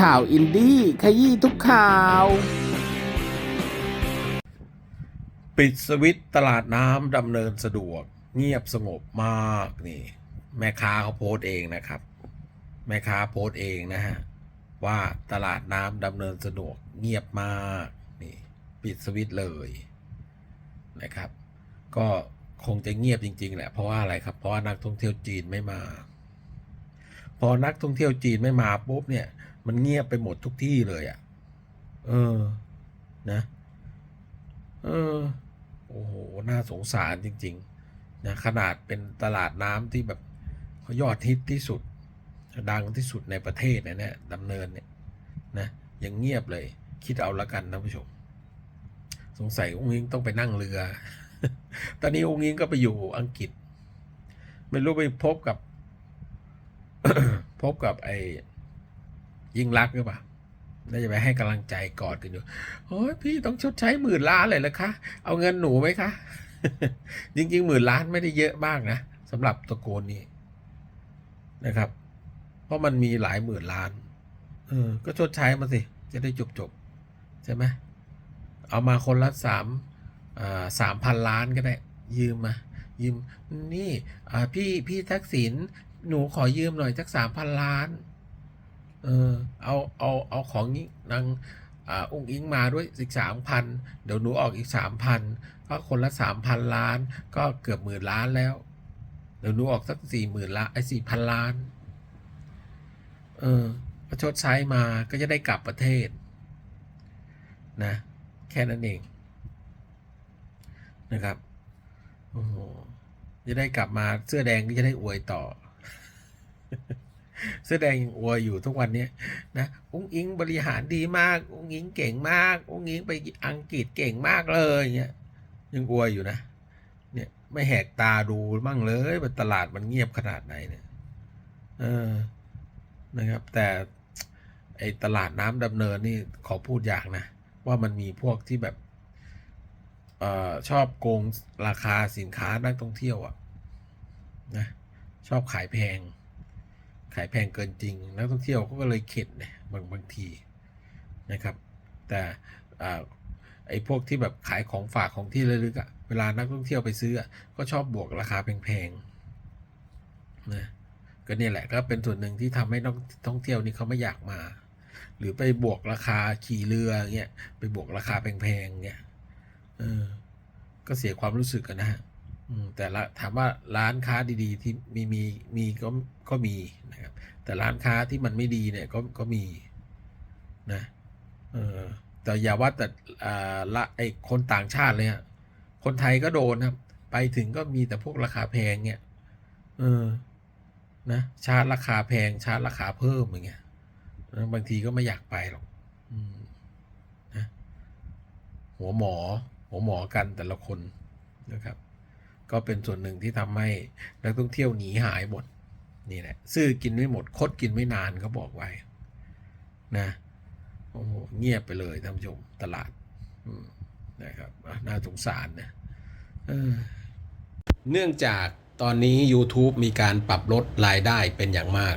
ข่าวอินดี้ขยี้ทุกข่าว ปิดสวิตช์ตลาดน้ำดำเนินสะดวก เงียบสงบมากนี่ แม่ค้าเขาโพสต์เองนะครับ แม่ค้าโพสต์เองนะฮะ ว่าตลาดน้ำดำเนินสะดวก เงียบมากนี่ ปิดสวิตช์เลยนะครับ ก็คงจะเงียบจริง ๆ แหละ เพราะว่าอะไรครับ เพราะว่านักท่องเที่ยวจีนไม่มา พอนักท่องเที่ยวจีนไม่มาปุ๊บเนี่ย มันเงียบไปหมดทุกที่เลยอะ่ะ เออ นะ เออ โอ้โห น่าสงสารจริง ๆ นะ ขนาดเป็นตลาดน้ำที่แบบเขายอดฮิตที่สุด ดังที่สุดในประเทศนะเนี่ยดำเนินเนี่ย นะยังเงียบเลย คิดเอาละกันนะผู้ชม สงสัยองค์ยิงต้องไปนั่งเรือ ตอนนี้องค์ยิงก็ไปอยู่อังกฤษ ไม่รู้ไปพบกับ พบกับไอ ยิ่งรักหรือเปล่าน่าจะไปให้กำลังใจกอดกันอยู่โอ้ยพี่ต้องชดใช้หมื่นล้านเลยเหรอคะ เอาเงินหนูไหมคะ จริงๆหมื่นล้านไม่ได้เยอะมากนะสำหรับตระโกนนี้นะครับ เพราะมันมีหลายหมื่นล้าน เออ ก็ชดใช้มาสิ จะได้จบจบๆใช่ไหมเอามาคนละสามสามพันล้านก็ได้ ยืมมา ยืม นี่พี่พี่ทักษิณหนูขอยืมหน่อยสักสามพันล้าน เออเอาเอาเอาของนี้นางอ่าอุ้งอิงมาด้วยอีกสามพันเดี๋ยวหนูออกอีกสามพันก็คนละสามพันล้าน ก็เกือบหมื่นล้านแล้ว เดี๋ยวหนูออกสักสี่หมื่นล้านไอ้สี่พันล้าน เออก็ชดใช้มาก็จะได้กลับประเทศ นะ แค่นั้นเอง นะครับโอ้โหจะได้กลับมาเสื้อแดงก็จะได้อวยต่อ เสื้อแดงยังอวยอยู่ทุกวันนี้นะอุ้งอิงบริหารดีมาก อุ้งอิงเก่งมาก อุ้งอิงไปอังกฤษเก่งมากเลยเงี้ยยังอวยอยู่นะ เนี่ยไม่แหกตาดูบ้างเลยตลาดมันเงียบขนาดไหนเนี่ยเออนะครับ แต่ไอตลาดน้ำดำเนินนี่ขอพูดอย่างนะ ว่ามันมีพวกที่แบบเออชอบโกงราคาสินค้านักท่องเที่ยวอะนะชอบขายแพง ขายแพงเกินจริง นักท่องเที่ยวเขาก็เลยเข็ดเนี่ยบางบางทีนะครับ แต่อ่าไอ้พวกที่แบบขายของฝากของที่ระลึกอะเวลานักท่องเที่ยวไปซื้อก็ชอบบวกราคาแพงๆนะก็เนี่ยแหละก็เป็นส่วนหนึ่งที่ทำให้นักท่องเที่ยวนี่เขาไม่อยากมา หรือไปบวกราคาขี่เรือเงี้ยไปบวกราคาแพงๆเงี้ยเออก็เสียความรู้สึกกันนะฮะ อืมแต่ละถามว่าร้านค้าดีๆ ที่มีมีมีก็ก็มีนะครับ แต่ร้านค้าที่มันไม่ดีเนี่ยก็ก็มีนะเออแต่อย่าว่าแต่อ่าละไอคนต่างชาติเลยฮะคนไทยก็โดนครับ ไปถึงก็มีแต่พวกราคาแพงเนี่ยเออนะชาร์จราคาแพงชาร์จราคาเพิ่มอย่างเงี้ยบางทีก็ไม่อยากไปหรอกนะหัวหมอ หัวหมอกันแต่ละคนนะครับ ก็เป็นส่วนหนึ่งที่ทำให้นักท่องเที่ยวหนีหายหมดนี่แหละซื้อกินไม่หมดคดกินไม่นานเขาบอกไว้นะโอ้โหเงียบไปเลยท่านผู้ชมตลาดนะครับน่าสงสารนะเออเนื่องจากตอนนี้ YouTube มีการปรับลดรายได้เป็นอย่างมาก